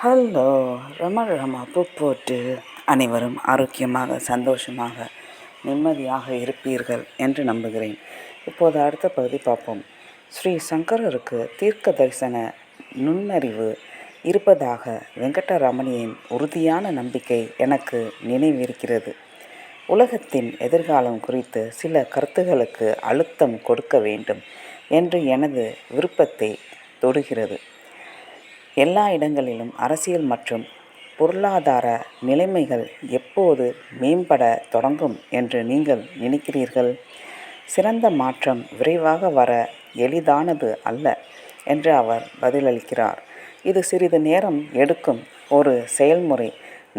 Hello ரம Rama பூ போட்டு அனைவரும் ஆரோக்கியமாக சந்தோஷமாக நிம்மதியாக இருப்பீர்கள் என்று நம்புகிறேன். இப்போது அடுத்த பகுதி பார்ப்போம். ஸ்ரீ சங்கரருக்கு தீர்க்க தரிசன நுண்ணறிவு இருப்பதாக வெங்கடரமணியின் உறுதியான நம்பிக்கை எனக்கு நினைவிருக்கிறது. உலகத்தின் எதிர்காலம் குறித்து சில கருத்துகளுக்கு அழுத்தம் கொடுக்க வேண்டும் என்று எனது விருப்பத்தை தொடுகிறது. எல்லா இடங்களிலும் அரசியல் மற்றும் பொருளாதார நிலைமைகள் எப்போது மேம்பட தொடங்கும் என்று நீங்கள் நினைக்கிறீர்கள்? சிறந்த மாற்றம் விரைவாக வர எளிதானது அல்ல என்று அவர் பதிலளிக்கிறார். இது சிறிது நேரம் எடுக்கும் ஒரு செயல்முறை.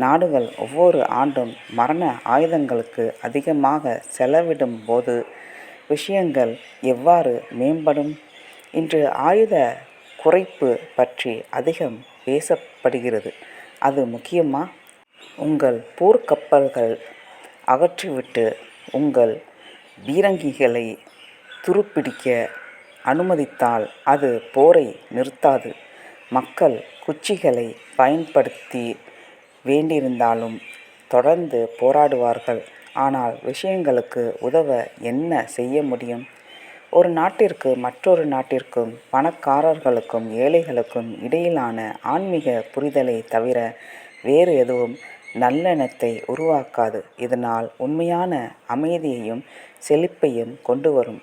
நாடுகள் ஒவ்வொரு ஆண்டும் மரண ஆயுதங்களுக்கு அதிகமாக செலவிடும் போது விஷயங்கள் எவ்வாறு மேம்படும்? இன்று ஆயுத குறைப்பு பற்றி அதிகம் பேசப்படுகிறது. அது முக்கியமா? உங்கள் போர்க்கப்பல்கள் அகற்றிவிட்டு உங்கள் பீரங்கிகளை துருப்பிடிக்க அனுமதித்தால் அது போரை நிறுத்தாது. மக்கள் குச்சிகளை பயன்படுத்தி வேண்டியிருந்தாலும் தொடர்ந்து போராடுவார்கள். ஆனால் விஷயங்களுக்கு உதவ என்ன செய்ய முடியும்? ஒரு நாட்டிற்கு மற்றொரு நாட்டிற்கும் பணக்காரர்களுக்கும் ஏழைகளுக்கும் இடையிலான ஆன்மீக புரிதலை தவிர வேறு எதுவும் நல்லெண்ணத்தை உருவாக்காது. இதனால் உண்மையான அமைதியையும் செழிப்பையும் கொண்டு வரும்.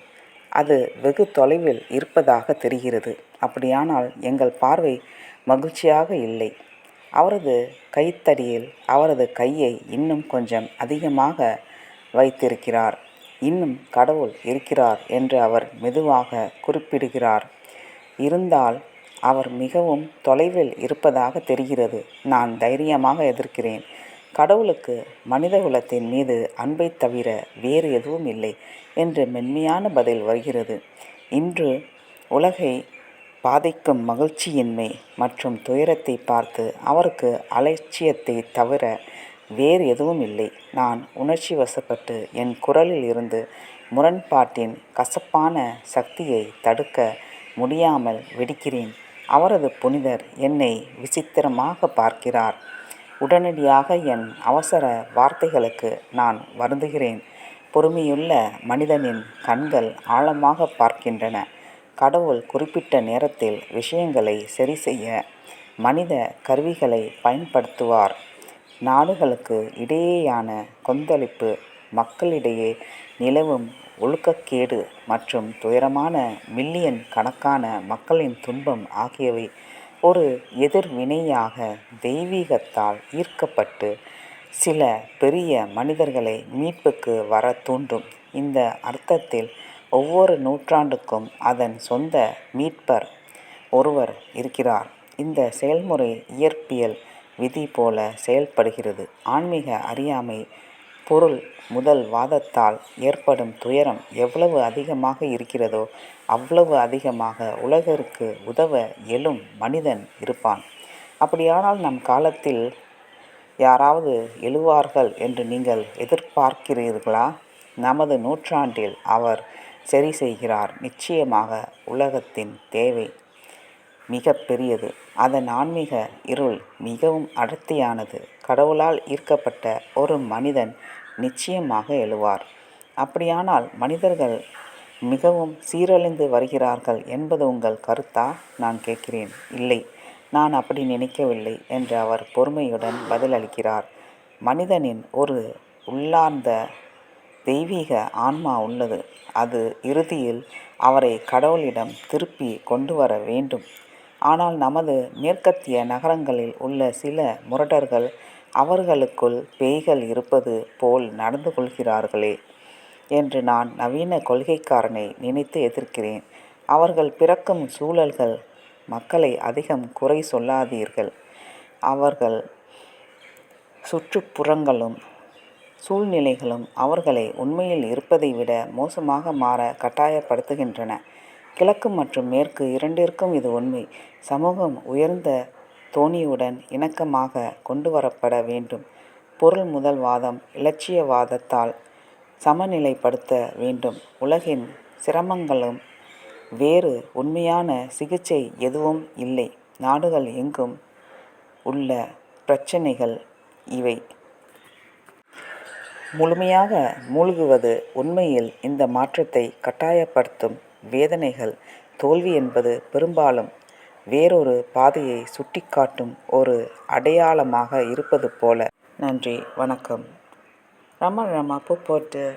அது வெகு தொலைவில் இருப்பதாக தெரிகிறது. அப்படியானால் எங்கள் பார்வை மகிழ்ச்சியாக இல்லை. அவரது கைத்தடியில் அவரது கையை இன்னும் கொஞ்சம் அதிகமாக வைத்திருக்கிறார். இன்னும் கடவுள் இருக்கிறார் என்று அவர் மெதுவாக குறிப்பிடுகிறார். இருந்தால் அவர் மிகவும் தொலைவில் இருப்பதாக தெரிகிறது. நான் தைரியமாக எதிர்க்கிறேன். கடவுளுக்கு மனிதகுலத்தின் மீது அன்பை தவிர வேறு எதுவும் இல்லை என்று மென்மையான பதில் வருகிறது. இன்று உலகை பாதிக்கும் மகிழ்ச்சியின்மை மற்றும் துயரத்தை பார்த்து அவருக்கு அலட்சியத்தை தவிர வேறு எதுவும் இல்லை. நான் உணர்ச்சி வசப்பட்டு என் குரலில் இருந்து முரண்பாட்டின் கசப்பான சக்தியை தடுக்க முடியாமல் வெடிக்கிறேன். அவரது புனிதர் என்னை விசித்திரமாக பார்க்கிறார். உடனடியாக என் அவசர வார்த்தைகளுக்கு நான் வருந்துகிறேன். பொறுமையுள்ள மனிதனின் கண்கள் ஆழமாக பார்க்கின்றன. கடவுள் குறிப்பிட்ட நேரத்தில் விஷயங்களை சரி செய்ய மனித கருவிகளை பயன்படுத்துவார். நாடுகளுக்கு இடையேயான கொந்தளிப்பு மக்களிடையே நிலவும் ஒழுக்கக்கேடு மற்றும் துயரமான மில்லியன் கணக்கான மக்களின் துன்பம் ஆகியவை ஒரு எதிர்வினையாக தெய்வீகத்தால் ஈர்க்கப்பட்டு சில பெரிய மனிதர்களை மீட்புக்கு வர தூண்டும். இந்த அர்த்தத்தில் ஒவ்வொரு நூற்றாண்டுக்கும் அதன் சொந்த மீட்பர் ஒருவர் இருக்கிறார். இந்த செயல்முறை இயற்பியல் விதி போல செயல்படுகிறது. ஆன்மீக அறியாமை பொருள் முதல் வாதத்தால் ஏற்படும் துயரம் எவ்வளவு அதிகமாக இருக்கிறதோ அவ்வளவு அதிகமாக உலகிற்கு உதவ எழும் மனிதன் இருப்பான். அப்படியானால் நம் காலத்தில் யாராவது எழுவார்கள் என்று நீங்கள் எதிர்பார்க்கிறீர்களா? நமது நூற்றாண்டில் அவர் சரி செய்கிறார். நிச்சயமாக உலகத்தின் தேவை மிக பெரியது அதன் ஆன்மீக இருள் மிகவும் அடர்த்தியானது. கடவுளால் ஈர்க்கப்பட்ட ஒரு மனிதன் நிச்சயமாக எழுவார். அப்படியானால் மனிதர்கள் மிகவும் சீரழிந்து வருகிறார்கள் என்பது உங்கள் கருத்தா? நான் கேட்கிறேன். இல்லை. நான் அப்படி நினைக்கவில்லை என்று அவர் பொறுமையுடன் பதிலளிக்கிறார். மனிதனின் ஒரு உள்ளார்ந்த தெய்வீக ஆன்மா உள்ளது. அது இறுதியில் அவரை கடவுளிடம் திருப்பி கொண்டு வர வேண்டும். ஆனால் நமது மேற்கத்திய நகரங்களில் உள்ள சில முரடர்கள் அவர்களுக்குள் பேய்கள் இருப்பது போல் நடந்து கொள்கிறார்களே என்று நான் நவீன கொள்கைக்காரனை நினைத்து எதிர்க்கிறேன். அவர்கள் பிறக்கும் சூழல்கள் மக்களை அதிகம் குறை சொல்லாதீர்கள். அவர்கள் சுற்றுப்புறங்களும் சூழ்நிலைகளும் அவர்களை உண்மையில் இருப்பதை விட மோசமாக மாற கட்டாயப்படுத்துகின்றன. கிழக்கு மற்றும் மேற்கு இரண்டிற்கும் இது உண்மை. சமூகம் உயர்ந்த தோணியுடன் இணக்கமாக கொண்டு வரப்பட வேண்டும். பொருள் முதல் வாதம் இலட்சியவாதத்தால் சமநிலைப்படுத்த வேண்டும். உலகின் சிரமங்களும் வேறு உண்மையான சிகிச்சை எதுவும் இல்லை. நாடுகள் எங்கும் உள்ள பிரச்சினைகள் இவை. முழுமையாக மூழ்குவது உண்மையில் இந்த மாற்றத்தை கட்டாயப்படுத்தும் வேதனைகள். தோல்வி என்பது பெரும்பாலும் வேறொரு பாதையை சுட்டிக்காட்டும் ஒரு அடையாளமாக இருப்பது போல. நன்றி வணக்கம். ரம ரம பூ போட்டு